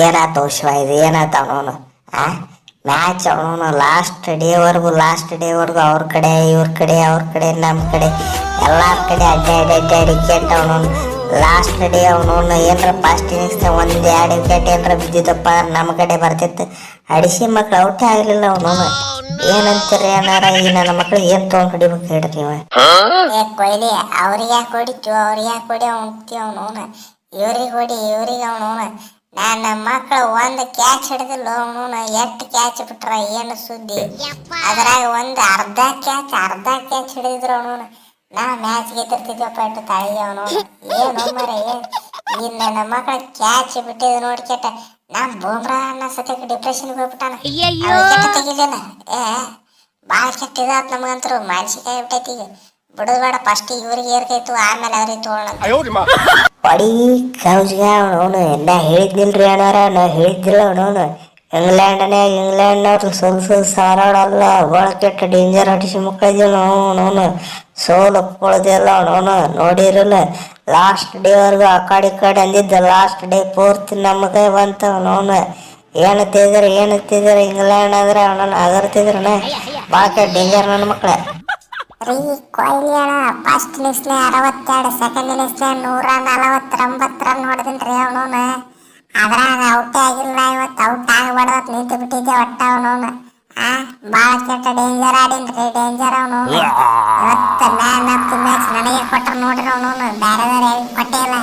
ಏನಾಯ್ತು ಶಿವ ಇದು ಏನಾಯ್ತು ಅವನು ಆ? ಮ್ಯಾಚ್ ಅವನು ಲಾಸ್ಟ್ ಡೇವರೆಗೂ ಲಾಸ್ಟ್ ಡೇವರೆಗೂ ಅವ್ರ ಕಡೆ ಇವ್ರ ಕಡೆ ಅವ್ರ ಕಡೆ ನಮ್ಮ ಕಡೆ. ಎಲ್ಲರ ಕಡೆ ಅಡ್ಡಾಡಿ ಅಡ್ಡಾಡಿ ಕೆಟ್ಟ ಅವನು ಲಾಸ್ಟ್ ಡೇ ಅವನು ಏನರ ಫಸ್ಟ್ ಇನ್ನಿಂಗ್ಸ್ ಒಂದು ಎರಡು ವಿಕೆಟ್ ಏನರ ಬಿದ್ದಿದ್ದಪ್ಪ ನಮ್ಮ ಕಡೆ ಬರ್ತಿತ್ತು. ಅಡಿಸಿ ಮಕ್ಳು ಔಟೇ ಆಗಲಿಲ್ಲ ಅವನು ಏನಂತೀರಿ ಏನಾರ ಈ ನನ್ನ ಮಕ್ಳು ಏನು ತೊಗೊಂಡು ಹೊಡಿಬೇಕು ಹೇಳ್ರಿ ನೀವು? ಏ ಕೊಯ್ಲಿ ಅವ್ರಿಗೆ ಯಾಕೆ ಹೊಡಿತು ಅವ್ರಿಗೆ ಯಾಕೆ ಹೊಡಿ ಅವ್ನು ಅವನು ಇವ್ರಿಗೆ ಹೊಡಿ ಇವ್ರಿಗೆ ಅವನು ನನ್ನ ಮಕ್ಕಳು ಒಂದು ಕ್ಯಾಚ್ ಹಿಡಿದು ಲೋನು ಎಷ್ಟು ಕ್ಯಾಚ್ ಬಿಟ್ರ ಏನು ಸುದ್ದಿ? ಅದ್ರಾಗ ಒಂದು ಅರ್ಧ ಕ್ಯಾಚ್ ಅರ್ಧ ಕ್ಯಾಚ್ ಹಿಡಿದಿದ್ರು ಅವನು ನಾ ಮ್ಯಾಚ್ ಗೆದ್ದಿರ್ತಿದ್ವಪ್ಪ ಇಟ್ಟು ತಳಿಯವನು ಅವನು. ಏನು ಮರ ಈ ನನ್ನ ಮಕ್ಕಳ ಕ್ಯಾಚ್ ಬಿಟ್ಟಿದ್ ನೋಡಿ ಕೆಟ್ಟ. ನಾ ಬೂಮ್ರಾ ಅನ್ನ ಸತ್ಯಕ್ಕೆ ಡಿಪ್ರೆಷನ್ಗೆ ಹೋಗ್ಬಿಟ್ಟಾನ. ಕೆಟ್ಟ ತೆಗಿಲಿಲ್ಲ. ಏ ಭಾಳ ಕೆಟ್ಟಿದಾತ್ ನಮಗಂತರು. ಮಾನಸಿಕ ಬಿಟ್ಟೈತಿ ಈಗ. ಬಿಡೋದು ಬೇಡ ಫಸ್ಟ್ ಇವ್ರಿಗೆ ಏರ್ಕೈತು ಆಮೇಲೆ ಅವ್ರಿಗೆ ತೊಗೊಳ ಹೊಡಿ ಕೌಜ್ಗ ಅವನು ನಾ ಹೇಳಿದ್ನಿಲ್ರಿ ಅಣ್ಣಾರ ನಾ ಹೇಳಿದ್ದಿಲ್ಲ ಅವನವನು ಇಂಗ್ಲೆಂಡ್ನ್ಯಾಗ ಇಂಗ್ಲೆಂಡ್ನವ್ರು ಸೋಲ್ಸು ಸಾರಾಡಲ್ಲ ಭಾಳ ಕೆಟ್ಟ ಡೇಂಜರ್ ಹೊಡಿಸಿ ಮಕ್ಕಳಿದ್ದಿಲ್ಲ ಅವನವನು ಸೋಲು ಒಪ್ಕೊಳ್ಳೋದಿಲ್ಲ ಅವನವನು ನೋಡಿರಲ್ಲ ಲಾಸ್ಟ್ ಡೇವರೆಗೂ ಆ ಕಡೆ ಈ ಕಡೆ ಅಂದಿದ್ದ ಲಾಸ್ಟ್ ಡೇ ಪೂರ್ತಿ ನಮ್ಮ ಕೈ ಬಂತ ಅವನವನು ಏನು ತಿಂದ್ರೆ ಏನು ತಿಂದ್ರೆ ಇಂಗ್ಲೆಂಡ್ ಅಂದ್ರೆ ಅವನನ್ನು ಅಗರ್ತಿದ್ರನ ಭಾಳ ಕೆಟ್ಟ ಡೇಂಜರ್ ನನ್ನ ಮಕ್ಕಳೇ ರೀ ಕೊಹ್ಲಿ ಅಣ್ಣ ಫಸ್ಟ್ ಇನ್ನಿಂಗ್ಸ್ಲೆ ಅರವತ್ತೆರಡು ಸೆಕೆಂಡ್ ಇನ್ನಿಂಗ್ಸ್ಲೆ ನೂರ ನಲವತ್ತೊಂಬತ್ತು ರನ್ ಹೊಡೆದಿನ್ರಿ ಅವನವನ. ಅದ್ರಾಗ ಔಟೇ ಆಗಿಲ್ಲ ಇವತ್ತು ಔಟ್ ಆಗಬಾರ್ದು ನಿಂತು ಬಿಟ್ಟಿದ್ದೆ ಒಟ್ಟ ಅವನವನ. ಆ ಭಾಳ ಕೆಟ್ಟ ಡೇಂಜರ್ ಆಡಿನ್ರಿ ಡೇಂಜರ್ ಅವನು ಇವತ್ತು ಮ್ಯಾನ್ ಆಫ್ ದಿ ಮ್ಯಾಚ್ ನನಗೆ ಕೊಟ್ಟರು ನೋಡ್ರಿ ಅವನವನು ಬೇರೆ ಬೇರೆ ಕೊಟ್ಟೇ ಇಲ್ಲ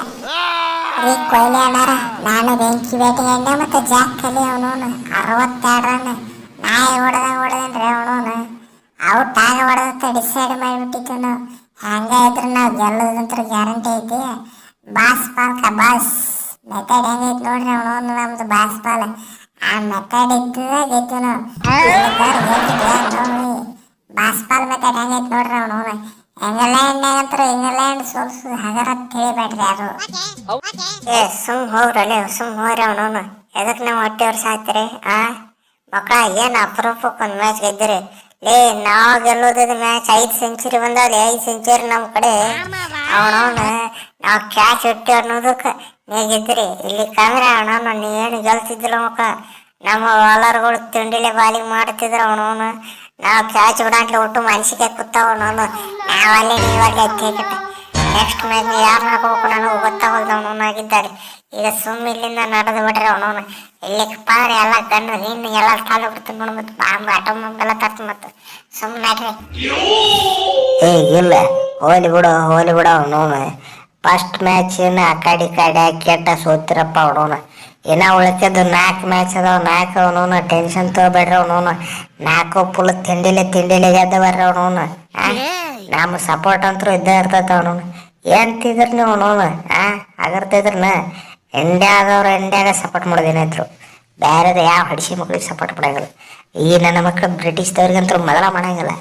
ಅಣ್ಣಾರ, ನಾನು ಬೆಂಕಿ ಬೇಟೆ ಎಣ್ಣೆ ಮತ್ತು ಜಾಕ್ ಕಲಿ ಅವನವನು ಅರವತ್ತೆರಡು ರನ್ ನಾಯಿ ಹೊಡೆದ ಹೊಡೆದೇನ್ರಿ ಅವನವನು. ಔಟ್ ಆಗ ಹೊಡೆದಂತ ಡಿಸೈಡ್ ಮಾಡಿಬಿಟ್ಟಿತ್ತು ನಾವು. ಹಂಗ ಇದ್ರೆ ನಾವು ಗೆಲ್ಲೋದಂತ್ರ ಗ್ಯಾರಂಟಿ ಐತಿ. ಬಾಸ್ ಪಾಲ್ ಬಾಸ್. ಮೆಥಡ್ ಹೆಂಗೈತಿ ನೋಡ್ರಿ ಅವನು ನಮ್ದು ಬಾಸ್ ಪಾಲ್. ಆ ಮೆಥಡ್ ಇದ್ದದ ಗೆದ್ದು ನಾವು ಬಾಸ್ ಪಾಲ್ ಮೆಥಡ್ ಹೆಂಗೈತಿ ನೋಡ್ರಿ ಅವನು ಇಂಗ್ಲೆಂಡ್ನಾಗಂತ್ರ ಇಂಗ್ಲೆಂಡ್ ಸೋಲ್ಸು, ಹಗರ ತಿಳಿಬೇಡ್ರಿ ಯಾರು. ಏ, ಸುಮ್ ಹೋಗ್ರಲ್ಲೇ ಸುಮ್ ಹೋಗ್ರಿ ಅವನು ಎದಕ್ಕೆ ನಾವು ವರ್ಷ ಸಾಯ್ತೀರಿ ಆ? ಮಕ್ಕಳ ಏನು ಅಪರೂಪಕ್ಕೆ ಒಂದು ಮ್ಯಾಚ್ ಗೆದ್ದಿರಿ? ಲೇ ನಾವು ಗೆಲ್ಲೋದಿದ ಮ್ಯಾಚ್ ಐದ್ ಸೆಂಚುರಿ ಬಂದಾವ್ರಿ ಐದ್ ಸೆಂಚುರಿ ನಮ್ಮ ಕಡೆ ಅವನವನು ನಾವು ಕ್ಯಾಚ್ ಇಟ್ಟು ಅನ್ನೋದಕ್ಕ ನೀ ಗೆದ್ದಿರಿ. ಇಲ್ಲಿ ಕಂದ್ರೆ ಅವನವನು ನೀ ಏನು ಗೆಲ್ತಿದ್ದಿಲ್ಲ ಮಕ್ಕ. ನಮ್ಮ ಬಾಲರ್ಗಳು ತಿಂಡಿಲೆ ಬಾಲಿಂಗ್ ಮಾಡ್ತಿದ್ರು ಅವನವನು. ನಾವು ಕ್ಯಾಚ್ ಬಿಡಾಂಟ್ಲೆ ಒಟ್ಟು ಮನ್ಸಿಗೆ ಕೂತಾವ ಅವನವನು. ನಾವಲ್ಲೇ ನೀವಲ್ಲೇ ಕ್ರಿಕೆಟ್ ನೆಕ್ಸ್ಟ್ ಮ್ಯಾಚ್ ಯಾರು ಹಾಕೋಕು ನನಗೆ ಗೊತ್ತಾಗಲ್ದು ಅವನವನು ಆಗಿದ್ದಾರೆ ಈಗ ಸುಮ್ಮ ಇಲ್ಲಿಂದ ನಡೆದು ಬಿಟ್ರೆ ಅವನವನು ಇಲ್ಲಿ ಪಾದ್ರೆ ಎಲ್ಲ ಗಂಡು ನಿನ್ನ ಎಲ್ಲ ಕಾಲು ಬಿಡ್ತು ನೋಡಿ ಮತ್ತು ಬಾಂಬ್ ಆಟೋಮೊಬೈಲ್ ಎಲ್ಲ ತರ್ತು ಮತ್ತು. ಸುಮ್ಮನೆ ನಡ್ರಿ ಏ ಇಲ್ಲ. ಹೋಲಿ ಬಿಡು ಹೋಲಿ ಬಿಡು ಅವನವನು ಫಸ್ಟ್ ಮ್ಯಾಚಿನ ಆ ಕಡೆ ಕಡೆ ಕೆಟ್ಟ ಸೋತಿರಪ್ಪ ಅವನವನು ಇನ್ನ ಉಳಿತದ್ದು ನಾಲ್ಕು ಮ್ಯಾಚ್ ಅದಾವ ನಾಲ್ಕು ಅವನವನು ಟೆನ್ಷನ್ ತಗೋಬೇಡ್ರಿ ಅವನವನು ನಾಲ್ಕು ಫುಲ್ ತಿಂಡಿಲೆ ತಿಂಡಿಲೆ ಗೆದ್ದವರ್ರಿ ಅವನವನು ನಮ್ಮ ಸಪೋರ್ಟ್ ಅಂತೂ ಇದ್ದೇ ಇರ್ತೈತೆ ಅವನವನು ಏನ್ ತಿಂದ್ರಿ ನೀವು ಅವನವನು ಆ ಅಗರ್ತಿದ್ರನ ಇಂಡ್ಯಾದವ್ರು ಇಂಡ್ಯಾಗ ಸಪೋರ್ಟ್ ಮಾಡೋದೇನಿದ್ರು ಬೇರೆದ ಯಾವ ಹಡಿಸಿ ಮಕ್ಳಿಗೆ ಸಪೋರ್ಟ್ ಮಾಡಂಗಿಲ್ಲ. ಈ ನನ್ನ ಮಕ್ಕಳು ಬ್ರಿಟಿಷ್ದವ್ರಿಗಂತೂ ಮೊದಲ ಮಾಡಂಗಿಲ್ಲ.